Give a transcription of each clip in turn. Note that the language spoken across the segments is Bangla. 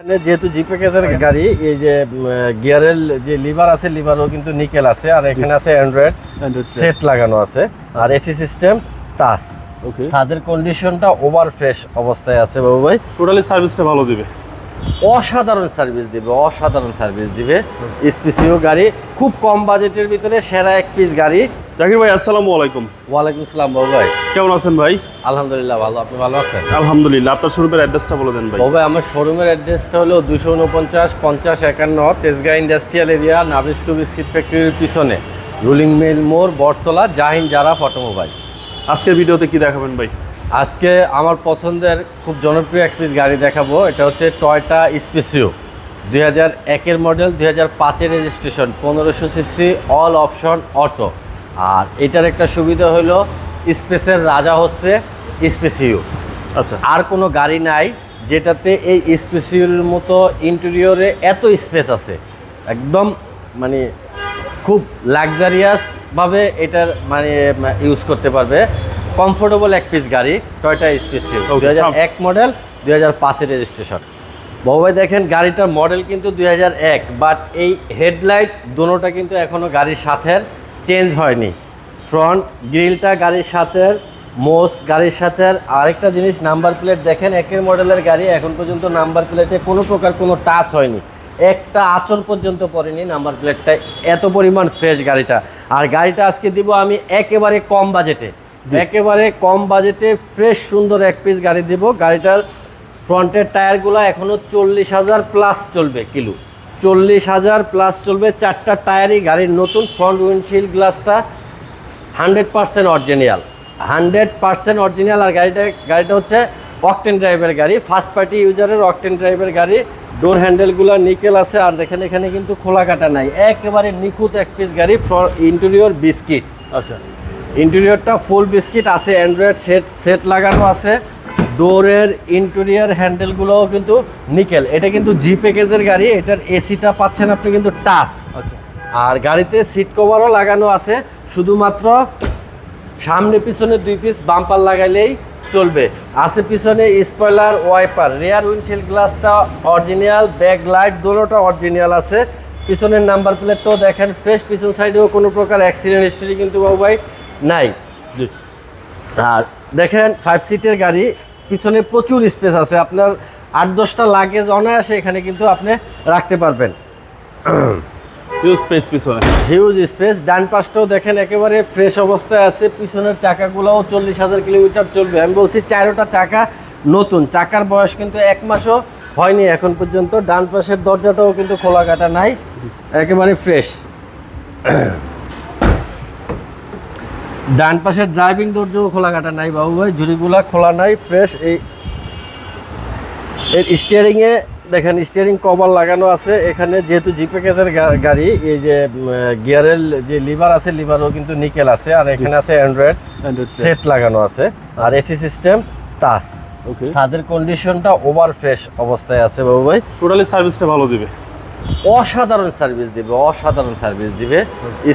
এখানে যেহেতু জি প্যাকেজের গাড়ি এই যে গিয়ারের যে লিভার আছে লিভারও কিন্তু নিকেল আছে আর এখানে আছে অ্যান্ড্রয়েড সেট লাগানো আছে আর এসি সিস্টেম টাচ। ওকে ছাদের কন্ডিশনটা ওভার ফ্রেশ অবস্থায় আছে বাবু ভাই। টোটালি সার্ভিসটা ভালো দিবে। অসাধারণ সার্ভিস দিবে অসাধারণ সার্ভিস দিবে। স্পেসিও গাড়ি খুব কম বাজেটের ভিতরে সেরা এক পিস গাড়ি। জাকির ভাই আসসালামু আলাইকুম। ওয়ালাইকুম আসসালাম বাবু ভাই। কেমন আছেন ভাই? আলহামদুলিল্লাহ ভালো। আপনি ভালো আছেন? আলহামদুলিল্লাহ আপনার শোরুমের অ্যাড্রেসটা বলে দেন ভাই। বাবু ভাই আমার শোরুমের অ্যাড্রেসটা হলো দুশো উনপঞ্চাশ পঞ্চাশ একান্ন Tejgaon industrial area Nabisco biscuit ফ্যাক্টরির পিছনে। রুলিং মিল মোড় বটতলা জাহিন জারা অটোমোবাইল আজকের ভিডিওতে কি দেখাবেন ভাই? আজকে আমার পছন্দের খুব জনপ্রিয় এক পিস গাড়ি দেখাবো। এটা হচ্ছে টয়টা স্পেসিও দুই হাজার একের মডেল দুই হাজার পাঁচের রেজিস্ট্রেশন পনেরোশো সিসি অল অপশন অটো আর এটার একটা সুবিধা হলো স্পেসের রাজা হচ্ছে স্পেসিও আচ্ছা। আর কোনো গাড়ি নাই যেটাতে এই স্পেসিওর মতো ইন্টেরিয়রে এত স্পেস আছে। একদম মানে খুব লাক্সারিয়াসভাবে এটার মানে ইউজ করতে পারবে। কমফোর্টেবল এক পিস গাড়ি টয়টা Okay, দুই হাজার এক মডেল দুই হাজার পাঁচের রেজিস্ট্রেশন বাবাই দেখেন গাড়িটার মডেল কিন্তু দুই হাজার এক বাট এই হেডলাইট দুটোটা কিন্তু এখনও গাড়ির সাথে চেঞ্জ হয়নি। ফ্রন্ট গ্রিলটা গাড়ির সাথে মোস গাড়ির সাথে আরেকটা জিনিস নাম্বার প্লেট দেখেন একের মডেলের গাড়ি এখন পর্যন্ত নাম্বার প্লেটে কোনো প্রকার কোনো টাচ হয়নি। একটা আচর পর্যন্ত পড়েনি নাম্বার প্লেটটা এত পরিমাণ ফ্রেশ গাড়িটা। আর গাড়িটা আজকে দিব আমি একেবারে কম বাজেটে একেবারে কম বাজেটে ফ্রেশ সুন্দর এক পিস গাড়ি দিব। গাড়িটার ফ্রন্টের টায়ারগুলো এখনও চল্লিশ হাজার প্লাস চলবে কিলো। চল্লিশ হাজার প্লাস চলবে চারটা টায়ারই গাড়ির নতুন ফ্রন্ট উইন্ডশিল্ড গ্লাসটা hundred percent original hundred percent original আর গাড়িটা গাড়িটা হচ্ছে অকটেন ড্রাইভের গাড়ি। ফার্স্ট পার্টি ইউজারের অকটেন ড্রাইভের গাড়ি। ডোর হ্যান্ডেলগুলো নিকেল আছে আর দেখেন এখানে কিন্তু খোলা কাটা নাই। একেবারে নিখুঁত এক পিস গাড়ি ফ্র ইন্টেরিয়র বিস্কিট আচ্ছা। ইন্টেরিয়রটা ফুল বিস্কিট আছে অ্যান্ড্রয়েড সেট সেট লাগানো আছে। ডোরের ইন্টেরিয়র হ্যান্ডেলগুলোও কিন্তু নিকেল এটা কিন্তু জি প্যাকেজের গাড়ি এটার এসিটা পাচ্ছেন আপনি কিন্তু টাচ। আচ্ছা। আর গাড়িতে সিট কভারও লাগানো আছে শুধুমাত্র সামনে পিছনে দুই পিস বাম্পার লাগাইলেই চলবে। আছে পিছনে স্পয়লার ওয়াইপার রেয়ার উইন্ডশিল্ড গ্লাসটা অরিজিনাল ব্যাক লাইট দুটোটা অরিজিনাল আছে। পিছনের নাম্বার প্লেটটাও দেখেন ফ্রেশ পিছন সাইডেও কোনো প্রকার অ্যাক্সিডেন্ট হিস্ট্রি কিন্তু বাবু ভাই নাই। জি। আর দেখেন ফাইভ সিটের গাড়ি পিছনে প্রচুর স্পেস আছে। আপনার আট দশটা লাগেজ অনায়াসে এখানে কিন্তু আপনি রাখতে পারবেন। ইউজ স্পেস পিছনে। হিউজ স্পেস ডান পাশটাও দেখেন একেবারে ফ্রেশ অবস্থায় আছে। পিছনের চাকাগুলোও চল্লিশ হাজার কিলোমিটার চলবে। আমি বলছি চারোটা চাকা নতুন। চাকার বয়স কিন্তু এক মাসও হয়নি এখন পর্যন্ত। ডান পাশের দরজাটাও কিন্তু খোলা কাটা নাই। একেবারে ফ্রেশ ডান পাশের ড্রাইভিং দরজাও খোলা কাটা নাই বাবু ভাই ঝুড়িগুলা খোলা নাই ফ্রেশ এই এর স্টিয়ারিংয়ে দেখেন স্টিয়ারিং কভার লাগানো আছে। এখানে যেহেতু জি প্যাকেজের গাড়ি এই যে গিয়ারের যে লিভার আছে লিভারও কিন্তু নিকেল আছে। আর এখানে আছে অ্যান্ড্রয়েড সেট লাগানো আছে। আর এসি সিস্টেম টাচ ওকে ছাদের কন্ডিশনটা ওভার ফ্রেশ অবস্থায় আছে বাবু ভাই। টোটালি সার্ভিসটা ভালো দিবে। অসাধারণ সার্ভিস দিবে অসাধারণ সার্ভিস দিবে।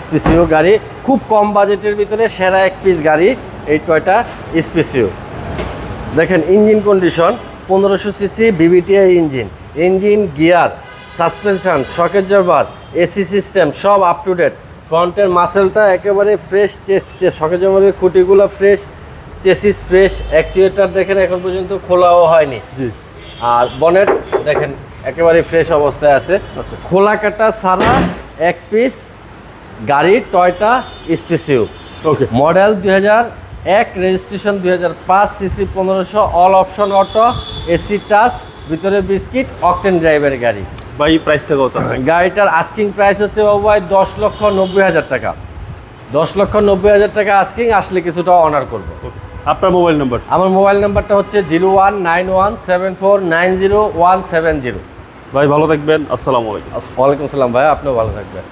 স্পেসিও গাড়ি খুব কম বাজেটের ভিতরে সেরা এক পিস গাড়ি এই টয়টা স্পেসিও। দেখেন ইঞ্জিন কন্ডিশন পনেরোশো CC VVTI engine. Engine gear suspension শকের জরবার এসি সিস্টেম সব আপ টু ডেট ফ্রন্টের মাসেলটা একেবারে ফ্রেশ শকের জরবারের খুঁটিগুলো ফ্রেশ চেসিস ফ্রেশ অ্যাকচুয়েটার দেখেন এখন পর্যন্ত খোলাও হয়নি। জি। আর বনেট দেখেন একেবারে ফ্রেশ অবস্থায় আছে। আচ্ছা। খোলা কাটা ছাড়া এক পিস গাড়ি টয়টা স্পেসিও। ওকে মডেল দুই হাজার এক রেজিস্ট্রেশন দুই হাজার পাঁচ সিসি পনেরোশো all option auto AC touch ভিতরে বিস্কিট অকটেন ড্রাইভের গাড়ি। ভাই প্রাইসটা কত গাড়িটার আস্কিং প্রাইস হচ্ছে বাবু ভাই দশ লক্ষ নব্বই হাজার টাকা। দশ লক্ষ নব্বই হাজার টাকা আস্কিং আসলে কিছুটা অনার করব। আপনার মোবাইল নাম্বার আমার মোবাইল নাম্বারটা হচ্ছে zero one nine one seven four nine zero one seven zero. ভাই ভালো থাকবেন আসসালামু আলাইকুম। ওয়ালাইকুম আসসালাম ভাই আপনিও ভালো থাকবেন।